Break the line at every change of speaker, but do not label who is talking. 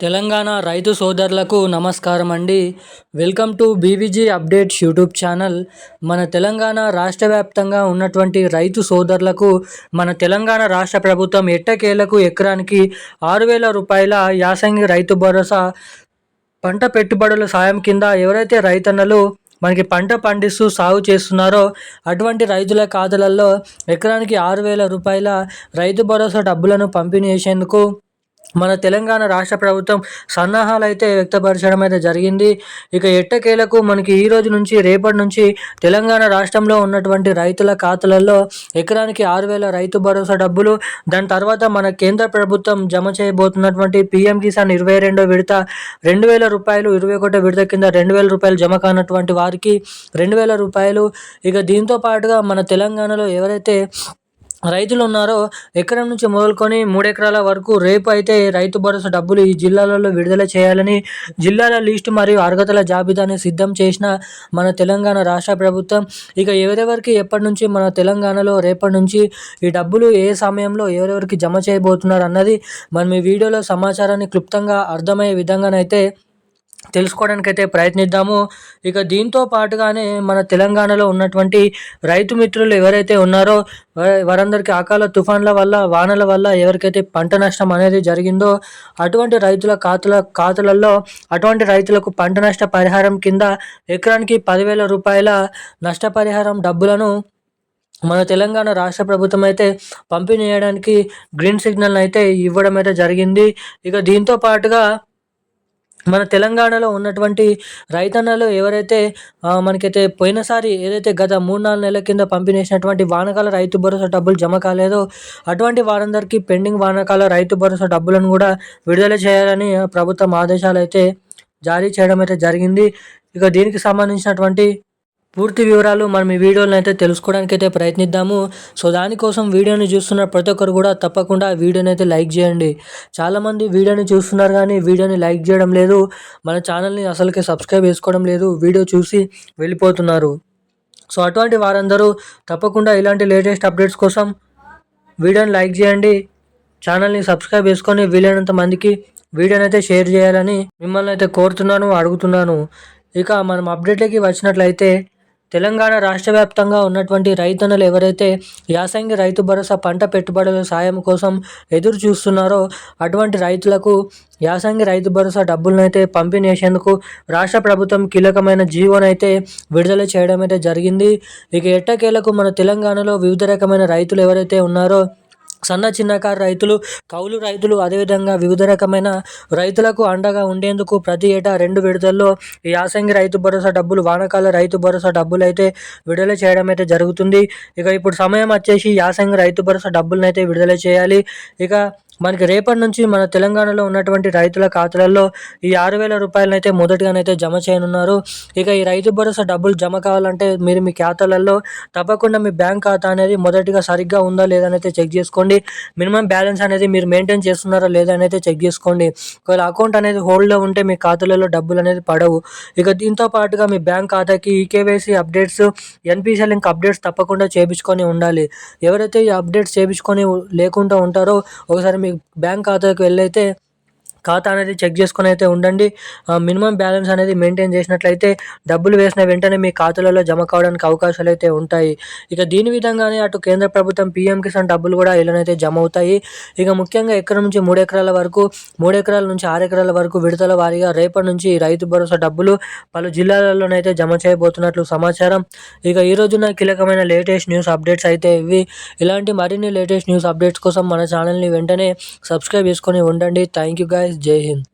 తెలంగాణ రైతు సోదరులకు నమస్కారం అండి welcome to BVG updates YouTube channel. మన తెలంగాణ రాష్ట్ర వ్యాప్తంగా ఉన్నటువంటి రైతు సోదరులకు మన తెలంగాణ రాష్ట్ర ప్రభుత్వం ఎట్టకేలకు ఎకరానికి ఆరు వేల రూపాయల యాసంగి రైతు భరోసా పంట పెట్టుబడుల సాయం కింద ఎవరైతే రైతన్నలు మనకి పంట పండిస్తూ సాగు చేస్తున్నారో అటువంటి రైతుల ఖాతాలలో ఎకరానికి ఆరు వేల రూపాయల రైతు భరోసా డబ్బులను పంపిణీ చేసేందుకు మన తెలంగాణ రాష్ట్ర ప్రభుత్వం సన్నాహాలు అయితే వ్యక్తపరచడం అయితే జరిగింది. ఇక ఎట్టకేలకు మనకి ఈ రోజు నుంచి రేపటి నుంచి తెలంగాణ రాష్ట్రంలో ఉన్నటువంటి రైతుల ఖాతాలలో ఎకరానికి ఆరు వేల రైతు భరోసా డబ్బులు. దాని తర్వాత మన కేంద్ర ప్రభుత్వం జమ చేయబోతున్నటువంటి పిఎం కిసాన్ ఇరవై రెండో విడత రెండు వేల రూపాయలు ఇరవై ఒకటో విడత కింద రెండు వేల రూపాయలు జమ కానటువంటి వారికి రెండు వేల రూపాయలు. ఇక దీంతో పాటుగా మన తెలంగాణలో ఎవరైతే రైతులు ఉన్నారో. ఎకరం నుంచి మొదలుకొని మూడు ఎకరాల వరకు రేపు అయితే రైతు భరోసా డబ్బులు ఈ జిల్లాలలో విడుదల చేయాలని జిల్లాల లిస్టు మరియు అర్హతల జాబితాని సిద్ధం చేసిన మన తెలంగాణ రాష్ట్ర ప్రభుత్వం. ఇక ఎవరెవరికి ఎప్పటి నుంచి మన తెలంగాణలో రేపటి నుంచి ఈ డబ్బులు ఏ సమయంలో ఎవరెవరికి జమ చేయబోతున్నారు అన్నది మనం ఈ వీడియోలో సమాచారాన్ని క్లుప్తంగా అర్థమయ్యే విధంగానైతే తెలుసుకోవడానికి అయితే ప్రయత్నిద్దాము. ఇక దీంతో పాటుగానే మన తెలంగాణలో ఉన్నటువంటి రైతు మిత్రులు ఎవరైతే ఉన్నారో వారందరికీ అకాల తుఫాన్ల వల్ల వానల వల్ల ఎవరికైతే పంట నష్టం అనేది జరిగిందో అటువంటి రైతుల ఖాతాల ఖాతాలలో అటువంటి రైతులకు పంట నష్ట పరిహారం కింద ఎకరానికి పదివేల రూపాయల నష్టపరిహారం డబ్బులను మన తెలంగాణ రాష్ట్ర ప్రభుత్వం అయితే పంపిణీ చేయడానికి గ్రీన్ సిగ్నల్ అయితే ఇవ్వడం అయితే జరిగింది. ఇక దీంతో పాటుగా మన తెలంగాణలో ఉన్నటువంటి రైతన్నలు ఎవరైతే మనకైతే పోయినసారి ఏదైతే గత మూడు నాలుగు నెలల కింద పంపిణేసినటువంటి వానకాల రైతు భరోసా డబ్బులు జమ కాలేదో అటువంటి వారందరికీ పెండింగ్ వానకాల రైతు భరోసా డబ్బులను కూడా విడుదల చేయాలని ప్రభుత్వం ఆదేశాలు అయితే జారీ చేయడం అయితే జరిగింది. ఇక దీనికి సంబంధించినటువంటి పూర్తి వివరాలు మనం ఈ వీడియోలో అయితే తెలుసుకోవడానికి అయితే ప్రయత్నిద్దాము. సో దానికోసం వీడియోని చూస్తున్న ప్రతి ఒక్కరు కూడా తప్పకుండా వీడియోని అయితే లైక్ చేయండి. చాలామంది వీడియోని చూస్తున్నారు కానీ వీడియోని లైక్ చేయడం లేదు. మన ఛానల్ని అసలుకి సబ్స్క్రైబ్ చేసుకోవడం లేదు. వీడియో చూసి వెళ్ళిపోతున్నారు. సో అటువంటి వారందరూ తప్పకుండా ఇలాంటి లేటెస్ట్ అప్డేట్స్ కోసం వీడియోని లైక్ చేయండి. ఛానల్ని సబ్స్క్రైబ్ చేసుకొని వీలైనంత మందికి వీడియోని అయితే షేర్ చేయాలని మిమ్మల్ని అయితే కోరుతున్నాను అడుగుతున్నాను. ఇక మనం అప్డేట్లకి వచ్చినట్లయితే తెలంగాణ రాష్ట్ర వ్యాప్తంగా ఉన్నటువంటి రైతన్నలు ఎవరైతే యాసంగి రైతు భరోసా పంట పెట్టుబడుల సాయం కోసం ఎదురు చూస్తున్నారో అటువంటి రైతులకు యాసంగి రైతు భరోసా డబ్బులనైతే పంపిణీ చేసేందుకు రాష్ట్ర ప్రభుత్వం కీలకమైన జీవోనైతే విడుదల చేయడం అయితే జరిగింది. ఇక ఎట్టకేలకు మన తెలంగాణలో వివిధ రకమైన రైతులు ఎవరైతే ఉన్నారో సన్న చిన్నకారు రైతులు కౌలు రైతులు అదేవిధంగా వివిధ రకమైన రైతులకు అండగా ఉండేందుకు ప్రతి ఏటా రెండు విడుదలలో ఈ యాసంగి రైతు భరోసా డబ్బులు వానకాల రైతు భరోసా డబ్బులు అయితే విడుదల చేయడం అయితే జరుగుతుంది. ఇక ఇప్పుడు సమయం వచ్చేసి యాసంగి రైతు భరోసా డబ్బులను అయితే విడుదల చేయాలి. ఇక మనకి రేపటి నుంచి మన తెలంగాణలో ఉన్నటువంటి రైతుల ఖాతాలలో ఈ ఆరు వేల రూపాయలనైతే మొదటిగానైతే జమ చేయనున్నారు. ఇక ఈ రైతు భరోసా డబ్బులు జమ కావాలంటే మీరు మీ ఖాతాలలో తప్పకుండా మీ బ్యాంక్ ఖాతా అనేది మొదటిగా సరిగ్గా ఉందా లేదా అయితే చెక్ చేసుకోండి. మినిమం బ్యాలెన్స్ అనేది మీరు మెయింటైన్ చేస్తున్నారా లేదా అయితే చెక్ చేసుకోండి. ఒకవేళ అకౌంట్ అనేది హోల్డ్లో ఉంటే మీ ఖాతాలలో డబ్బులు అనేది పడవు. ఇక దీంతో పాటుగా మీ బ్యాంక్ ఖాతాకి eKYC updates NPCL link updates తప్పకుండా చేయించుకొని ఉండాలి. ఎవరైతే ఈ అప్డేట్స్ చేయించుకొని లేకుండా ఉంటారో ఒకసారి మీ బ్యాంక్ ఖాతాకి వెళ్ళైతే ఖాతా అనేది చెక్ చేసుకుని అయితే ఉండండి. మినిమం బ్యాలెన్స్ అనేది మెయింటైన్ చేసినట్లయితే డబ్బులు వేసిన వెంటనే మీ ఖాతాలలో జమ కావడానికి అవకాశాలు అయితే ఉంటాయి. ఇక దీని విధంగానే అటు కేంద్ర ప్రభుత్వం పీఎం కిసాన్ డబ్బులు కూడా ఇలానైతే జమ అవుతాయి. ఇక ముఖ్యంగా ఎకరం నుంచి మూడు ఎకరాల వరకు మూడు ఎకరాల నుంచి ఆరు ఎకరాల వరకు విడతల వారీగా రేపటి నుంచి రైతు భరోసా డబ్బులు పలు జిల్లాలలోనైతే జమ చేయబోతున్నట్లు సమాచారం. ఇక ఈ రోజున కీలకమైన లేటెస్ట్ న్యూస్ అప్డేట్స్ అయితే ఇవి. ఇలాంటి మరిన్ని లేటెస్ట్ న్యూస్ అప్డేట్స్ కోసం మన ఛానల్ని వెంటనే సబ్స్క్రైబ్ చేసుకొని ఉండండి. Thank you guys. जय हिंद